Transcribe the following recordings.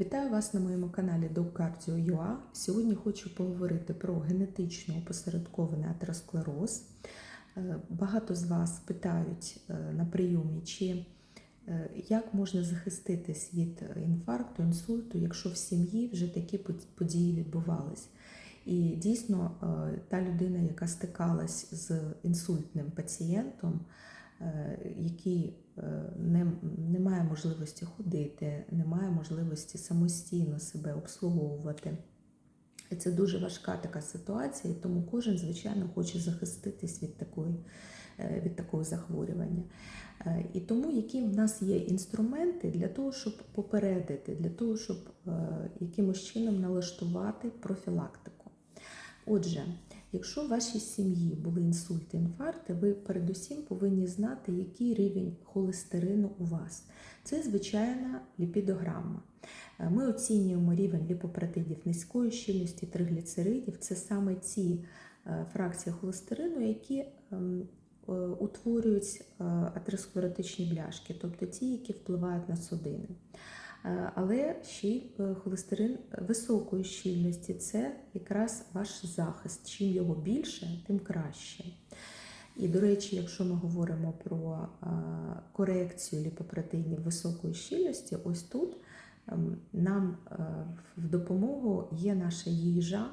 Вітаю вас на моєму каналі DocCardio.ua. Сьогодні хочу поговорити про генетично опосередкований атеросклероз. Е, Багато з вас питають е, на прийомі, чи е, як можна захиститись від інфаркту, інсульту, якщо в сім'ї вже такі події відбувались. І дійсно, та людина, яка стикалась з інсультним пацієнтом, який е, не, не має можливості ходити, не має можливості самостійно себе обслуговувати. І це дуже важка така ситуація, тому кожен, звичайно, хоче захиститись від такої, е, від такого захворювання. Е, І тому, які в нас є інструменти для того, щоб попередити, для того, щоб е, якимось чином налаштувати профілактику. Отже, якщо в вашій сім'ї були інсульти, інфаркти, ви передусім повинні знати, який рівень холестерину у вас. Це звичайна ліпідограма. Е, Ми оцінюємо рівень ліпопротидів низької щільності тригліцеридів. Це саме ці е, фракції холестерину, які ем, е, утворюють атеросклеротичні бляшки, тобто ті, які впливають на судини. Е, Але ще й е, холестерин високої щільності це якраз ваш захист. Чим його більше, тим краще. І, до речі, якщо ми говоримо про е, корекцію ліпопротеїнів високої щільності, ось тут ем, нам в допомогу є наша їжа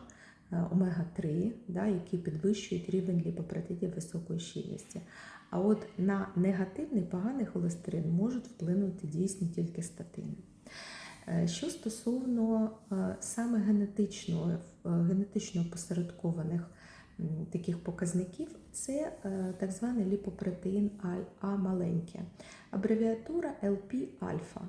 е, омега-3, да, які підвищують рівень ліпопротеїнів високої щільності. А от на негативний поганий холестерин можуть вплинути дійсно тільки статини. Е, Що стосовно е, саме генетично, е, генетично посередкованих таких показників, це так званий ліпопротеїн А- маленьке, абревіатура LP-альфа.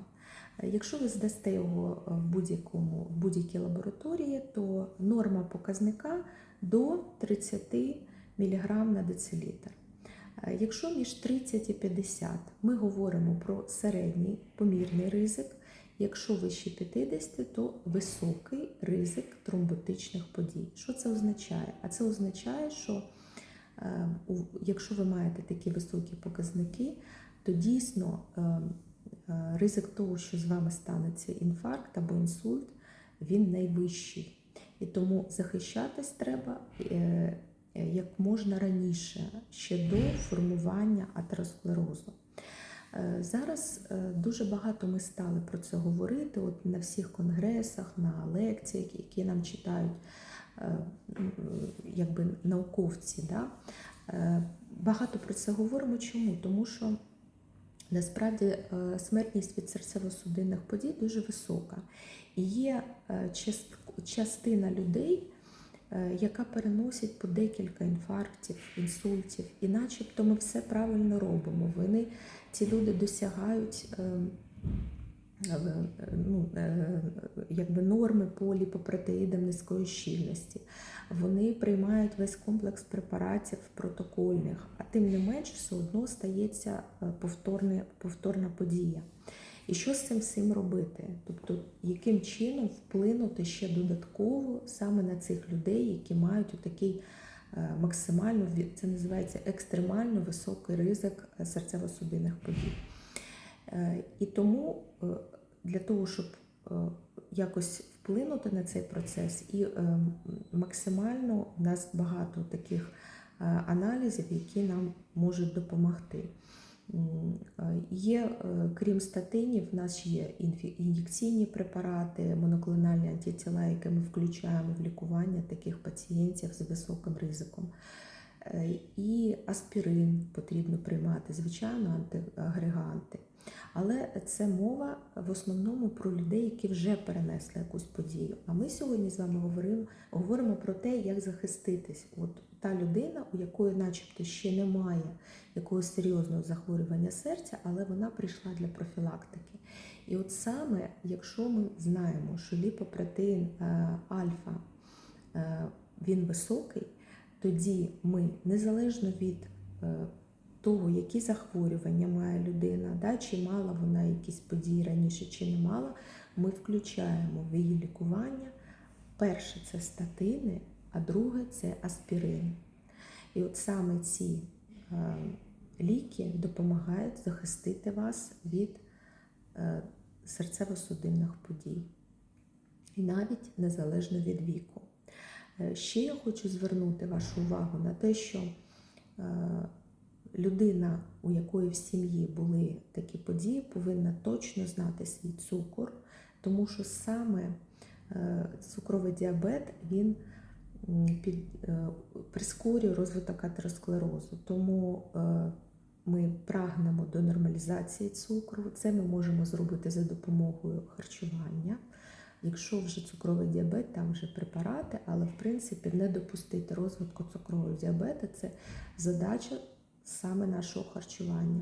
Е, Якщо ви здасте його в будь-якому в будь-якій лабораторії, то норма показника до 30 мг на децилітр. Якщо між 30 і 50 ми говоримо про середній помірний ризик, якщо вище 50, то високий ризик тромботичних подій. Що це означає? А це означає, що е, якщо ви маєте такі високі показники, то дійсно е, е, ризик того, що з вами станеться інфаркт або інсульт, він найвищий. І тому захищатись треба е, е, як можна раніше, ще до формування атеросклерозу. Е, Зараз е, дуже багато ми стали про це говорити. От на всіх конгресах, на лекціях, які нам читають е, якби науковці. Да? Багато про це говоримо. Чому? Тому що насправді смертність від серцево-судинних подій дуже висока. І є частина людей, яка переносить по декілька інфарктів, інсультів, і начебто ми все правильно робимо. Вони, ці люди досягають ем, е, ну, е, якби норми по ліпопротеїдам низької щільності. Вони приймають весь комплекс препаратів протокольних, а тим не менш все одно стається е, повторне, повторна подія. І що з цим всім робити? Тобто, яким чином вплинути ще додатково саме на цих людей, які мають такий максимально це називається екстремально високий ризик е, серцево-судинних подій. Е, І тому е, для того, щоб е, якось вплинути на цей процес, і е, максимально у нас багато таких е, аналізів, які нам можуть допомогти. Е, Є, е, крім статинів, в нас є ін'єкційні препарати, моноклональні антитіла, які ми включаємо в лікування таких пацієнтів з високим ризиком. Е, І аспірин потрібно приймати, звичайно, антиагреганти. Але це мова в основному про людей, які вже перенесли якусь подію. А ми сьогодні з вами говоримо, говоримо про те, як захиститись. От та людина, у якої, начебто, ще немає якогось серйозного захворювання серця, але вона прийшла для профілактики. І от саме, якщо ми знаємо, що ліпопротеїн е, альфа е, він високий, тоді ми незалежно від е, того, які захворювання має людина, да, чи мала вона якісь події раніше, чи не мала, ми включаємо в її лікування. Перше це статини, а друге це аспірин. І от саме ці е, ліки допомагають захистити вас від е, серцево-судинних подій. і навіть незалежно від віку. Е, Ще я хочу звернути вашу увагу на те, що е, людина, у якої в сім'ї були такі події, повинна точно знати свій цукор, тому що саме е, цукровий діабет він під, прискорює розвиток атеросклерозу. Тому ми прагнемо до нормалізації цукру. Це ми можемо зробити за допомогою харчування. Якщо вже цукровий діабет, там вже препарати, але в принципі не допустити розвитку цукрового діабету це задача саме нашого харчування.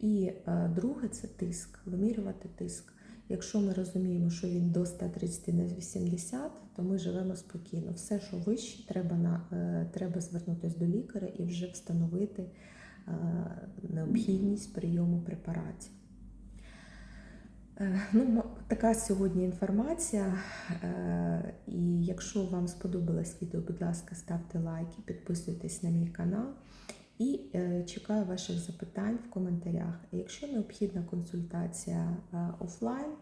І е, друге це тиск, вимірювати тиск. Якщо ми розуміємо, що він до 130 на 80, то ми живемо спокійно. Все, що вище, треба, на, е, треба звернутися до лікаря і вже встановити е, необхідність прийому препаратів. Е, Ну, така сьогодні інформація. Е, І якщо вам сподобалось відео, будь ласка, ставте лайки, підписуйтесь на мій канал і е, чекаю ваших запитань в коментарях. Якщо необхідна консультація офлайн,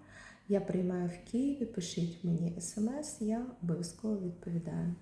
я приймаю в Києві, пишіть мені смс, я обов'язково відповідаю.